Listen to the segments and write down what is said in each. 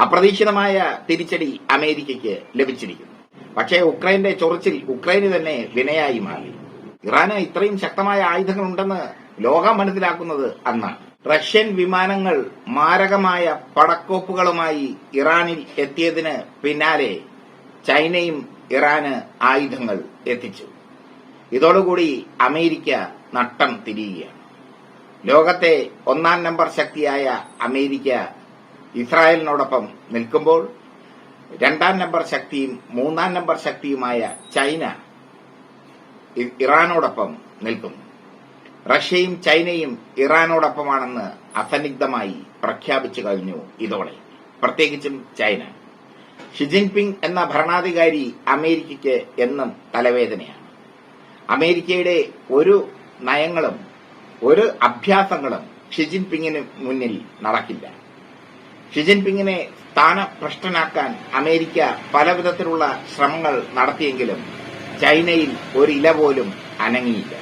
അപ്രതീക്ഷിതമായ തിരിച്ചടി അമേരിക്കയ്ക്ക് ലഭിച്ചിരിക്കുന്നു. പക്ഷേ ഉക്രൈന്റെ ചൊറിച്ചിൽ ഉക്രൈന് തന്നെ വിനയായി മാറി. ഇറാന് ഇത്രയും ശക്തമായ ആയുധങ്ങൾ ഉണ്ടെന്ന് ലോകം മനസ്സിലാക്കുന്നത് അന്നാണ്. റഷ്യൻ വിമാനങ്ങൾ മാരകമായ പടക്കോപ്പുകളുമായി ഇറാനിൽ എത്തിയതിന് പിന്നാലെ ചൈനയും ഇറാന് ആയുധങ്ങൾ എത്തിച്ചു. ഇതോടുകൂടി അമേരിക്ക നട്ടം തിരിയുകയാണ്. ലോകത്തെ ഒന്നാം നമ്പർ ശക്തിയായ അമേരിക്ക ഇസ്രായേലിനോടൊപ്പം നിൽക്കുമ്പോൾ രണ്ടാം നമ്പർ ശക്തിയും മൂന്നാം നമ്പർ ശക്തിയുമായ ചൈന ഇറാനോടൊപ്പം നിൽക്കുന്നു റഷ്യയും ചൈനയും ഇറാനോടൊപ്പമാണെന്ന് അസന്നിഗ്ധമായി പ്രഖ്യാപിച്ചു കഴിഞ്ഞു ഇതോടെ. പ്രത്യേകിച്ചും ചൈന. ഷി ജിൻപിങ് എന്ന ഭരണാധികാരി അമേരിക്കയ്ക്ക് എന്നും തലവേദനയാണ്. അമേരിക്കയുടെ ഒരു നയങ്ങളും ഒരു അഭ്യാസങ്ങളും ഷിജിൻപിങ്ങിന് മുന്നിൽ നടക്കില്ല. ഷി ജിൻപിങ്ങിനെ സ്ഥാനഭ്രഷ്ടനാക്കാൻ അമേരിക്ക പലവിധത്തിലുള്ള ശ്രമങ്ങൾ നടത്തിയെങ്കിലും ചൈനയിൽ ഒരു ഇല പോലും അനങ്ങിയില്ല.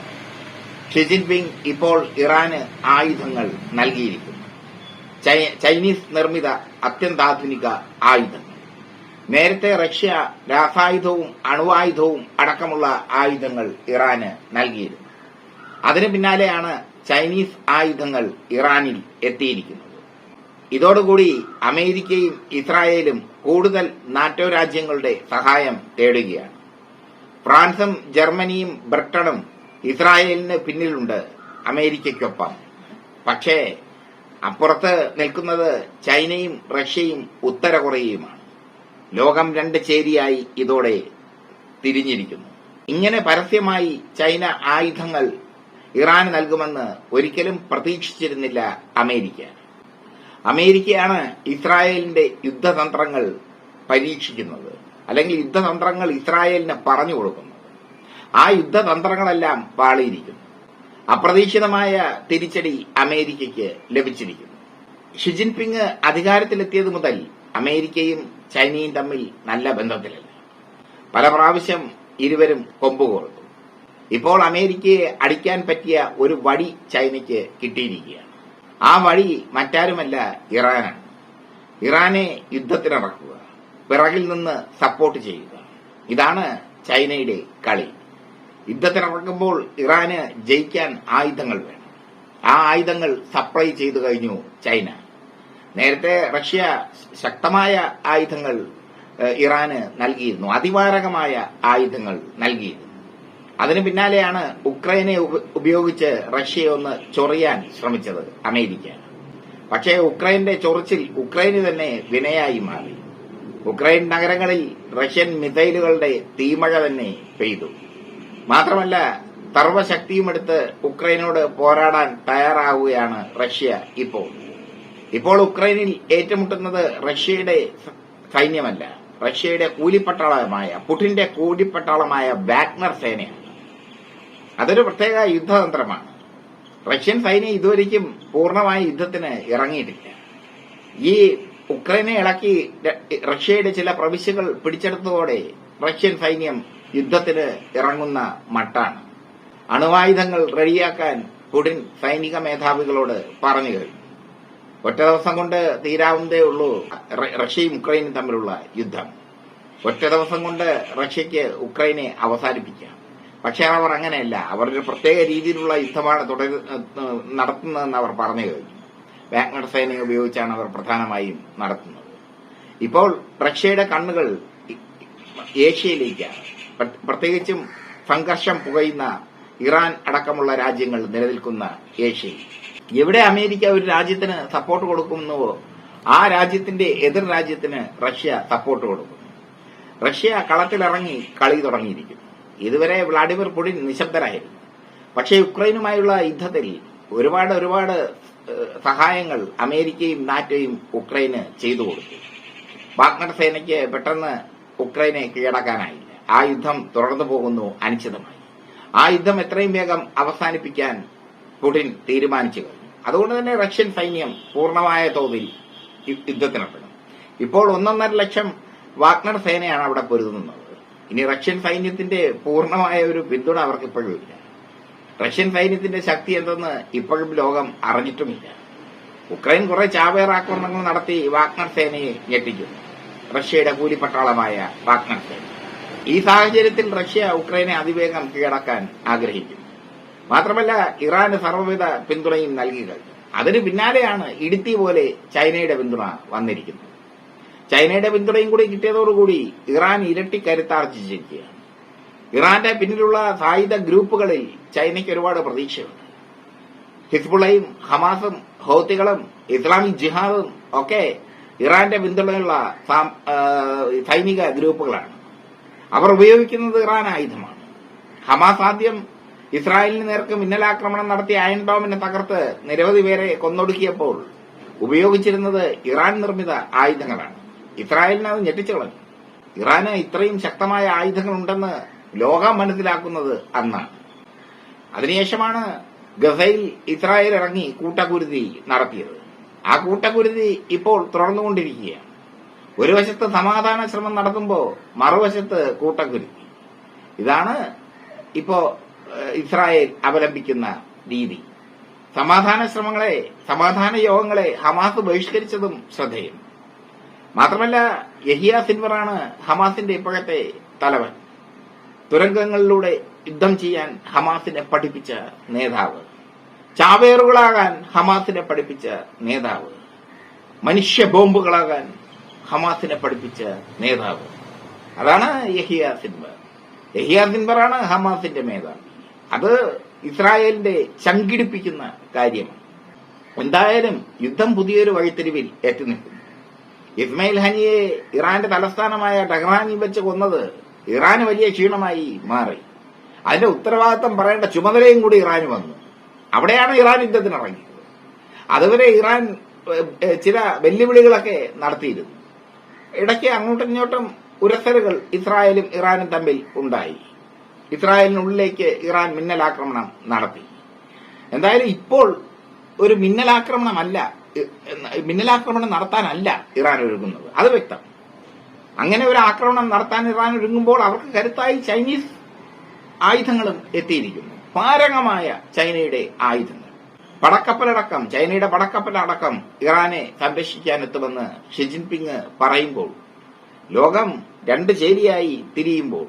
ഷിജിൻപിങ് ഇപ്പോൾ ഇറാന് ആയുധങ്ങൾ നൽകിയിരിക്കുന്നു. ചൈനീസ് നിർമ്മിത അത്യന്താധുനിക ആയുധങ്ങൾ. നേരത്തെ റഷ്യ രാസായുധവും അണുവായുധവും അടക്കമുള്ള ആയുധങ്ങൾ ഇറാന് നൽകിയിരുന്നു. അതിനു പിന്നാലെയാണ് ചൈനീസ് ആയുധങ്ങൾ ഇറാനിൽ എത്തിയിരിക്കുന്നത്. ഇതോടുകൂടി അമേരിക്കയും ഇസ്രായേലും കൂടുതൽ നാറ്റോ രാജ്യങ്ങളുടെ സഹായം തേടുകയാണ്. ഫ്രാൻസും ജർമ്മനിയും ബ്രിട്ടനും ഇസ്രായേലിന് പിന്നിലുണ്ട് അമേരിക്കയ്ക്കൊപ്പം. പക്ഷേ അപ്പുറത്ത് നിൽക്കുന്നത് ചൈനയും റഷ്യയും ഉത്തര കൊറിയയുമാണ് ലോകം രണ്ട് ചേരിയായി ഇതോടെ തിരിഞ്ഞിരിക്കുന്നു. ഇങ്ങനെ പരസ്യമായി ചൈന ആയുധങ്ങൾ ഇറാന് നൽകുമെന്ന് ഒരിക്കലും പ്രതീക്ഷിച്ചിരുന്നില്ല അമേരിക്ക. അമേരിക്കയാണ് ഇസ്രായേലിന്റെ യുദ്ധതന്ത്രങ്ങൾ പരീക്ഷിക്കുന്നത് അല്ലെങ്കിൽ യുദ്ധതന്ത്രങ്ങൾ ഇസ്രായേലിന് പറഞ്ഞു കൊടുക്കുന്നത്. ആ യുദ്ധതന്ത്രങ്ങളെല്ലാം പാളിയിരിക്കുന്നു. അപ്രതീക്ഷിതമായ തിരിച്ചടി അമേരിക്കയ്ക്ക് ലഭിച്ചിരിക്കുന്നു. ഷി ജിൻപിങ് അധികാരത്തിലെത്തിയത് മുതൽ അമേരിക്കയും ചൈനയും തമ്മിൽ നല്ല ബന്ധത്തിലല്ല? പല പ്രാവശ്യം ഇരുവരും കൊമ്പുകോർത്തു ഇപ്പോൾ അമേരിക്കയെ അടിക്കാൻ പറ്റിയ ഒരു വടി ചൈനയ്ക്ക് കിട്ടിയിരിക്കുകയാണ്. ആ വഴി മറ്റാരുമല്ല ഇറാനാണ്. ഇറാനെ യുദ്ധത്തിനിറക്കുക പിറകിൽ നിന്ന് സപ്പോർട്ട് ചെയ്യുക. ഇതാണ് ചൈനയുടെ കളി. യുദ്ധത്തിനിറക്കുമ്പോൾ ഇറാന് ജയിക്കാൻ ആയുധങ്ങൾ വേണം. ആ ആയുധങ്ങൾ സപ്ലൈ ചെയ്തു കഴിഞ്ഞു ചൈന. നേരത്തെ റഷ്യ ശക്തമായ ആയുധങ്ങൾ ഇറാന് നൽകിയിരുന്നു. അതിമാരകമായ ആയുധങ്ങൾ നൽകിയിരുന്നു. അതിന് പിന്നാലെയാണ് ഉക്രൈനെ ഉപയോഗിച്ച് റഷ്യയെ ഒന്ന് ചൊറിയാൻ ശ്രമിച്ചത് അമേരിക്ക. പക്ഷേ ഉക്രൈന്റെ ചൊറിച്ചിൽ ഉക്രൈന് തന്നെ വിനയായി മാറി. ഉക്രൈൻ നഗരങ്ങളിൽ റഷ്യൻ മിസൈലുകളുടെ തീമഴ തന്നെ പെയ്തു. മാത്രമല്ല സർവശക്തിയുമെടുത്ത് ഉക്രൈനോട് പോരാടാൻ തയ്യാറാവുകയാണ് റഷ്യ ഇപ്പോൾ. ഇപ്പോൾ ഉക്രൈനിൽ ഏറ്റുമുട്ടുന്നത് റഷ്യയുടെ സൈന്യമല്ല റഷ്യയുടെ കൂലിപ്പട്ടാളമായ പുടിന്റെ കൂലിപ്പട്ടാളമായ വാഗ്നർ സേനയാണ്. അതൊരു പ്രത്യേക യുദ്ധതന്ത്രമാണ്. റഷ്യൻ സൈന്യം ഇതുവരേക്കും പൂർണമായ യുദ്ധത്തിന് ഇറങ്ങിയിട്ടില്ല. ഈ ഉക്രൈനെ ഇളക്കി റഷ്യയുടെ ചില പ്രവിശ്യകൾ പിടിച്ചെടുത്തതോടെ റഷ്യൻ സൈന്യം യുദ്ധത്തിന് ഇറങ്ങുന്ന മട്ടാണ്. അണുവായുധങ്ങൾ റെഡിയാക്കാൻ പുടിൻ സൈനിക മേധാവികളോട് പറഞ്ഞു കഴിഞ്ഞു. ഒറ്റ ദിവസം കൊണ്ട് തീരാവുന്നതേ ഉള്ളൂ റഷ്യയും ഉക്രൈനും തമ്മിലുള്ള യുദ്ധം. ഒറ്റ ദിവസം കൊണ്ട് റഷ്യയ്ക്ക് ഉക്രൈനെ അവസാനിപ്പിക്കാം. പക്ഷെ അവർ അങ്ങനെയല്ല. അവർ ഒരു പ്രത്യേക രീതിയിലുള്ള യുദ്ധമാണ് ഏഹ് നടത്തുന്നതെന്ന് അവർ പറഞ്ഞു കഴിഞ്ഞു വാഗ്നർ സേനയെ ഉപയോഗിച്ചാണ് അവർ പ്രധാനമായും നടത്തുന്നത്. ഇപ്പോൾ റഷ്യയുടെ കണ്ണുകൾ ഏഷ്യയിലേക്കാണ്. പ്ര- പ്രത്യേകിച്ചും സംഘർഷം പുകയുന്ന ഇറാൻ അടക്കമുള്ള രാജ്യങ്ങൾ നിലനിൽക്കുന്ന ഏഷ്യയിൽ. എവിടെ അമേരിക്ക ഒരു രാജ്യത്തിന് സപ്പോർട്ട് കൊടുക്കുന്നുവോ ആ രാജ്യത്തിന്റെ എതിർ രാജ്യത്തിന് റഷ്യ സപ്പോർട്ട് കൊടുക്കുന്നു. റഷ്യ കളത്തിലിറങ്ങി കളി തുടങ്ങിയിരിക്കുന്നു. ഇതുവരെ വ്ളാഡിമിർ പുടിൻ നിശബ്ദരായിരുന്നു. പക്ഷേ യുക്രൈനുമായുള്ള യുദ്ധത്തിൽ ഒരുപാട് ഒരുപാട് സഹായങ്ങൾ അമേരിക്കയും നാറ്റോയും ഉക്രൈന് ചെയ്തു കൊടുത്തു. വാഗ്നർ സേനയ്ക്ക് പെട്ടെന്ന് ഉക്രൈനെ കീഴടക്കാനായില്ല. ആ യുദ്ധം തുടർന്നു പോകുന്നു അനിശ്ചിതമായി. ആ യുദ്ധം എത്രയും വേഗം അവസാനിപ്പിക്കാൻ പുടിൻ തീരുമാനിച്ചു കഴിഞ്ഞു. അതുകൊണ്ട് തന്നെ റഷ്യൻ സൈന്യം പൂർണമായ തോതിൽ യുദ്ധത്തിനപ്പെടും ഇപ്പോൾ ഒന്നൊന്നര ലക്ഷം വാഗ്നർ സേനയാണ് അവിടെ പൊരുതുന്നത്. ഇനി റഷ്യൻ സൈന്യത്തിന്റെ പൂർണമായ ഒരു പിന്തുണ അവർക്ക് ഇപ്പോഴും ഇല്ല. റഷ്യൻ സൈന്യത്തിന്റെ ശക്തി എന്തെന്ന് ഇപ്പോഴും ലോകം അറിഞ്ഞിട്ടുമില്ല. ഉക്രൈൻ കുറെ ചാവേർ ആക്രമണങ്ങൾ നടത്തി വാഗ്നർ സേനയെ ഞെട്ടിക്കുന്നു റഷ്യയുടെ കൂലിപ്പട്ടാളമായ വാഗ്നർ സേന. ഈ സാഹചര്യത്തിൽ റഷ്യ ഉക്രൈനെ അതിവേഗം കീഴടക്കാൻ ആഗ്രഹിക്കുന്നു മാത്രമല്ല ഇറാന് സർവവിധ പിന്തുണയും നൽകി കഴിഞ്ഞു അതിന് പിന്നാലെയാണ് ഇടുത്തി പോലെ ചൈനയുടെ പിന്തുണ വന്നിരിക്കുന്നത്. ചൈനയുടെ പിന്തുണയും കൂടി കിട്ടിയതോടുകൂടി ഇറാൻ ഇരട്ടി കരുത്താർജിച്ചിരിക്കുകയാണ് ഇറാന്റെ പിന്നിലുള്ള സായുധ ഗ്രൂപ്പുകളിൽ ചൈനയ്ക്ക് ഒരുപാട് പ്രതീക്ഷയുണ്ട്. ഹിസ്ബുള്ളയും ഹമാസും ഹൗത്തികളും ഇസ്ലാമിക് ജിഹാദും ഒക്കെ ഇറാന്റെ പിന്തുണയുള്ള സൈനിക ഗ്രൂപ്പുകളാണ്. അവർ ഉപയോഗിക്കുന്നത് ഇറാൻ ആയുധമാണ്. ഹമാസ് ആദ്യം ഇസ്രായേലിന് നേർക്ക് മിന്നലാക്രമണം നടത്തി അയൺ ഡോമിനെ തകർത്ത് നിരവധി പേരെ കൊന്നൊടുക്കിയപ്പോൾ ഉപയോഗിച്ചിരുന്നത് ഇറാൻ നിർമ്മിത ആയുധങ്ങളാണ്. ഇസ്രായേലിനെ അത് ഞെട്ടിച്ചു ഇറാന് ഇത്രയും ശക്തമായ ആയുധങ്ങളുണ്ടെന്ന് ലോകം മനസ്സിലാക്കുന്നത് അന്നാണ്. അതിനുശേഷമാണ് ഗസയിൽ ഇസ്രായേൽ ഇറങ്ങി കൂട്ടക്കുരുതി നടത്തിയത്. ആ കൂട്ടക്കുരുതി ഇപ്പോൾ തുറന്നുകൊണ്ടിരിക്കുകയാണ് ഒരു വശത്ത് സമാധാന ശ്രമം നടത്തുമ്പോൾ മറുവശത്ത് കൂട്ടക്കുരുതി. ഇതാണ് ഇപ്പോ ഇസ്രായേൽ അവലംബിക്കുന്ന രീതി. സമാധാന ശ്രമങ്ങളെ സമാധാന യോഗങ്ങളെ ഹമാസ് ബഹിഷ്കരിച്ചതും ശ്രദ്ധേയം. മാത്രമല്ല യഹിയ സിൻവറാണ് ഹമാസിന്റെ ഇപ്പോഴത്തെ തലവൻ. തുരങ്കങ്ങളിലൂടെ യുദ്ധം ചെയ്യാൻ ഹമാസിനെ പഠിപ്പിച്ച നേതാവ്. ചാവേറുകളാകാൻ ഹമാസിനെ പഠിപ്പിച്ച നേതാവ്. മനുഷ്യ ബോംബുകളാകാൻ ഹമാസിനെ പഠിപ്പിച്ച നേതാവ്. അതാണ് യഹിയ സിൻവർ. യഹിയ സിൻവറാണ് ഹമാസിന്റെ മേധാവി. അത് ഇസ്രായേലിന്റെ ചങ്കിടിപ്പിക്കുന്ന കാര്യമാണ്. എന്തായാലും യുദ്ധം പുതിയൊരു വഴിത്തിരിവിൽ എത്തി നിൽക്കുന്നു ഇസ്മയിൽ ഹനിയെ ഇറാന്റെ തലസ്ഥാനമായ ടെഹ്റാനിൽ വെച്ച് കൊന്നത് ഇറാന് വലിയ ക്ഷീണമായി മാറി. അതിന്റെ ഉത്തരവാദിത്തം പറയേണ്ട ചുമതലയും കൂടി ഇറാന് വന്നു. അവിടെയാണ് ഇറാൻ യുദ്ധത്തിന് ഇറങ്ങിയത്. അതുവരെ ഇറാൻ ചില വെല്ലുവിളികളൊക്കെ നടത്തിയിരുന്നു. ഇടയ്ക്ക് അങ്ങോട്ടും ഇങ്ങോട്ടും ഉരസലുകൾ ഇസ്രായേലും ഇറാനും തമ്മിൽ ഉണ്ടായി. ഇസ്രായേലിനുള്ളിലേക്ക് ഇറാൻ മിന്നലാക്രമണം നടത്തി. എന്തായാലും ഇപ്പോൾ ഒരു മിന്നലാക്രമണമല്ല മിന്നലാക്രമണം നടത്താനല്ല ഇറാൻ ഒരുങ്ങുന്നത്. അത് വ്യക്തം. അങ്ങനെ ഒരു ആക്രമണം നടത്താൻ ഇറാൻ ഒരുങ്ങുമ്പോൾ അവർക്ക് കരുത്തായി ചൈനീസ് ആയുധങ്ങളും എത്തിയിരിക്കുന്നു. പാരകമായ ചൈനയുടെ ആയുധങ്ങൾ. പടക്കപ്പലടക്കം ചൈനയുടെ പടക്കപ്പലടക്കം ഇറാനെ സംരക്ഷിക്കാനെത്തുമെന്ന് ഷി ജിൻപിങ് പറയുമ്പോൾ ലോകം രണ്ട് ചേരിയായി തിരിയുമ്പോൾ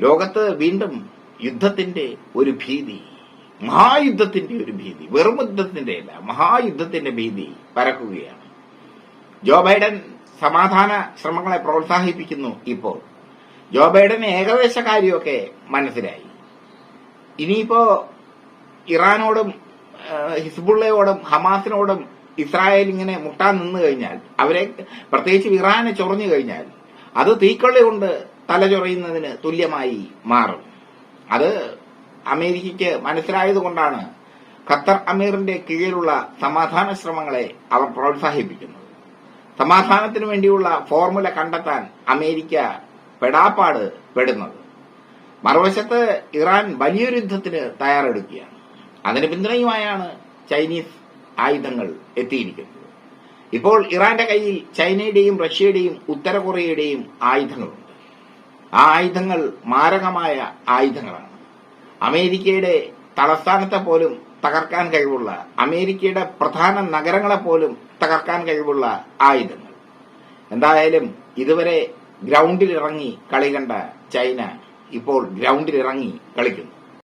ലോകത്ത് വീണ്ടും യുദ്ധത്തിന്റെ ഒരു ഭീതി മഹായുദ്ധത്തിന്റെ ഒരു ഭീതി വെറും യുദ്ധത്തിന്റെ അല്ല മഹായുദ്ധത്തിന്റെ ഭീതി പരക്കുകയാണ്. ജോ ബൈഡൻ സമാധാന ശ്രമങ്ങളെ പ്രോത്സാഹിപ്പിക്കുന്നു ഇപ്പോൾ. ജോ ബൈഡൻ ഏകദേശ കാര്യമൊക്കെ മനസ്സിലായി. ഇനിയിപ്പോ ഇറാനോടും ഹിസ്ബുള്ളയോടും ഹമാസിനോടും ഇസ്രായേൽ ഇങ്ങനെ മുട്ടാൻ നിന്ന് കഴിഞ്ഞാൽ അവരെ പ്രത്യേകിച്ച് ഇറാനെ ചൊറഞ്ഞു കഴിഞ്ഞാൽ അത് തീക്കൊള്ളി കൊണ്ട് തലചൊറയുന്നതിന് തുല്യമായി മാറും. അത് അമേരിക്കയ്ക്ക് മനസ്സിലായതുകൊണ്ടാണ് ഖത്തർ അമീറിന്റെ കീഴിലുള്ള സമാധാന ശ്രമങ്ങളെ അവർ പ്രോത്സാഹിപ്പിക്കുന്നത്. സമാധാനത്തിനു വേണ്ടിയുള്ള ഫോർമുല കണ്ടെത്താൻ അമേരിക്ക പെടാപ്പാട് പെടുന്നത്. മറുവശത്ത് ഇറാൻ വലിയൊരു യുദ്ധത്തിന് തയ്യാറെടുക്കുകയാണ്. അതിന് പിന്തുണയുമായാണ് ചൈനീസ് ആയുധങ്ങൾ എത്തിയിരിക്കുന്നത്. ഇപ്പോൾ ഇറാന്റെ കയ്യിൽ ചൈനയുടെയും റഷ്യയുടെയും ഉത്തര കൊറിയയുടെയും ആയുധങ്ങളുണ്ട്. ആ ആയുധങ്ങൾ മാരകമായ ആയുധങ്ങളാണ്. അമേരിക്കയുടെ തലസ്ഥാനത്തെ പോലും തകർക്കാൻ കഴിവുള്ള അമേരിക്കയുടെ പ്രധാന നഗരങ്ങളെ പോലും തകർക്കാൻ കഴിവുള്ള ആയുധങ്ങൾ. എന്തായാലും ഇതുവരെ ഗ്രൗണ്ടിൽ ഇറങ്ങി കളി കണ്ട ചൈന ഇപ്പോൾ ഗ്രൗണ്ടിൽ ഇറങ്ങി കളിക്കുന്നു.